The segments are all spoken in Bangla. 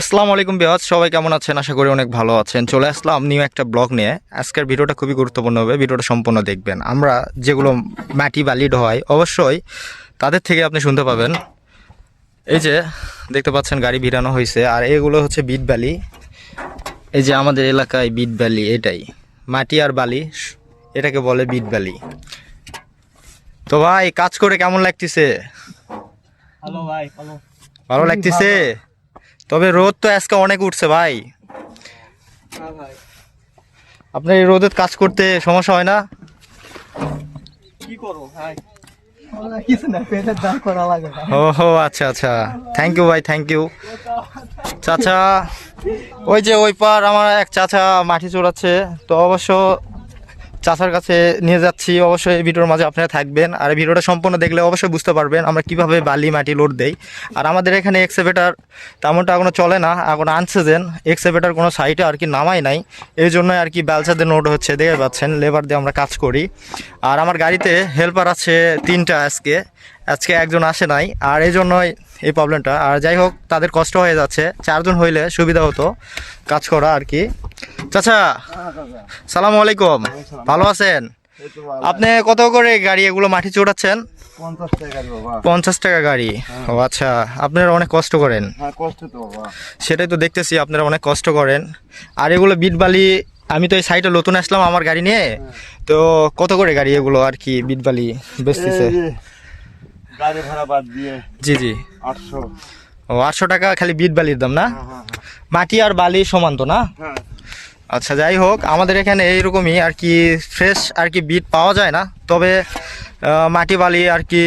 আসসালামু আলাইকুম বিহাজ সবাই কেমন আছেন? আশা করি অনেক ভালো আছেন। চলে আসলাম নিউ একটা ব্লগ নিয়ে। আজকের ভিডিওটা খুবই গুরুত্বপূর্ণ হবে ভিডিওটা সম্পূর্ণ দেখবেন। আমরা যেগুলো মাটি বালি হয় অবশ্যই তাদের থেকে আপনি শুনতে পাবেন। এই যে দেখতে পাচ্ছেন গাড়ি ভিড়ানো হয়েছে আর এগুলো হচ্ছে বিট বালি এই যে আমাদের এলাকায় বিট বালি এটাই। মাটি আর বালি এটাকে বলে বিট বালি তো ভাই কাজ করে কেমন লাগতেছে? ভাই ভালো। লাগতেছে? তবে রোদ তো আজকে অনেক উঠছে ভাই। ভাই আপনার এই রোদের কাজ করতে সমস্যা হয় না? কি ভাই? ও আচ্ছা আচ্ছা। থ্যাংক ইউ ভাই থ্যাংক ইউ চাচা ওই যে ওই পার আমার এক চাচা মাটি চড়াচ্ছে তো অবশ্য চাচার কাছে নিয়ে যাচ্ছি। অবশ্যই ভিডিওর মাঝে আপনারা থাকবেন। আর ভিডিওটা সম্পূর্ণ দেখলে অবশ্যই বুঝতে পারবেন আমরা কীভাবে বালি মাটি লোড দেই। আর আমাদের এখানে এক্সেভেটার তেমনটা এখনও চলে না, এখন আনছে যেন এক্সেভেটার কোনো সাইটে আর কি নামাই নাই। এই জন্য আর কি বেলচাদের নোট হচ্ছে দেখে পাচ্ছেন লেবার দিয়ে আমরা কাজ করি। আর আমার গাড়িতে হেল্পার আছে তিনটা আজকে। আজকে একজন আসে নাই। আর এই জন্যই এই প্রবলেমটা আর যাই হোক, তাদের কষ্ট হয়ে যাচ্ছে। চারজন হইলে সুবিধা হতো কাজ করা আর কি। চাচা সালাম আলাইকুম। ভালো আছেন? আপনি কত করে গাড়ি এগুলো মাটি চড়াচ্ছেন পঞ্চাশ টাকা গাড়ি। ও আচ্ছা আপনারা অনেক কষ্ট করেন। হ্যাঁ সেটাই তো দেখতেছি আপনারা অনেক কষ্ট করেন। আর এগুলো বিট বালি আমি তো এই সাইডে নতুন আসলাম আমার গাড়ি নিয়ে। তো কত করে গাড়ি এগুলো আর কি বিট বালি বেচতেছে? গাড়ি ভাড়া বাদ দিয়ে জি জি। আটশো। ও আটশো টাকা খালি বিট বালির দাম না? হ্যাঁ হ্যাঁ মাটি আর বালি সমান তো না? হ্যাঁ। আচ্ছা যাই হোক আমাদের এখানে এইরকমই আর কি ফ্রেশ আর কি বিট পাওয়া যায় না তবে মাটি বালি আর কি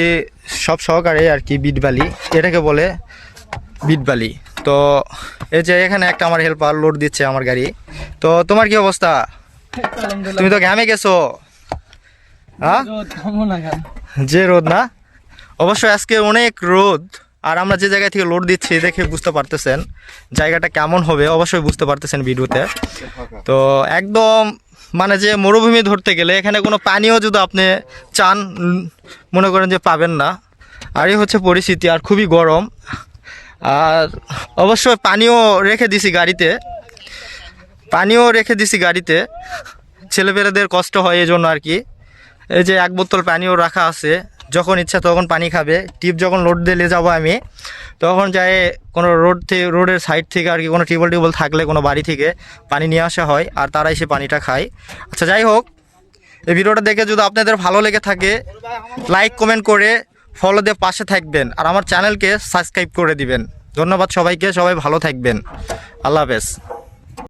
সব সহকারে আর কি বিট বালি এটাকে বলে বিট বালি। তো এই যে এখানে একটা আমার হেল্পার লোড দিচ্ছে আমার গাড়ি। তো তোমার কি অবস্থা? তুমি তো ঘামে গেছো। হ্যাঁ যে রোদ না অবশ্যই আজকে অনেক রোদ। আর আমরা যে জায়গা থেকে লোড দিচ্ছি দেখে বুঝতে পারতেছেন জায়গাটা কেমন হবে, অবশ্যই বুঝতে পারতেছেন ভিডিওতে। তো একদম মানে যে মরুভূমি ধরতে গেলে, এখানে কোনো পানিও যদি আপনি চান, মনে করেন যে পাবেন না। আর এই হচ্ছে পরিস্থিতি, আর খুবই গরম। আর অবশ্যই পানিও রেখে দিছি গাড়িতে। পানিও রেখে দিছি গাড়িতে। ছেলেপেলেদের কষ্ট হয় এই জন্য আর কি। এই যে এক বোতল পানিও রাখা আছে যখন ইচ্ছা তখন পানি খাবে। টিপ যখন লোড দিলে যাব আমি, তখন যাই কোনো রোড থেকে রোডের সাইড থেকে আর কি কোনো টিউবল টিউবল থাকলে কোনো বাড়ি থেকে পানি নিয়ে আসা হয় আর তারা এসে পানিটা খায়। আচ্ছা যাই হোক, এই ভিডিওটা দেখে যদি আপনাদের ভালো লেগে থাকে, লাইক, কমেন্ট করে ফলো দিয়ে পাশে থাকবেন আর আমার চ্যানেলকে সাবস্ক্রাইব করে দিবেন। ধন্যবাদ সবাইকে, সবাই ভালো থাকবেন। আল্লাহ হাফেজ।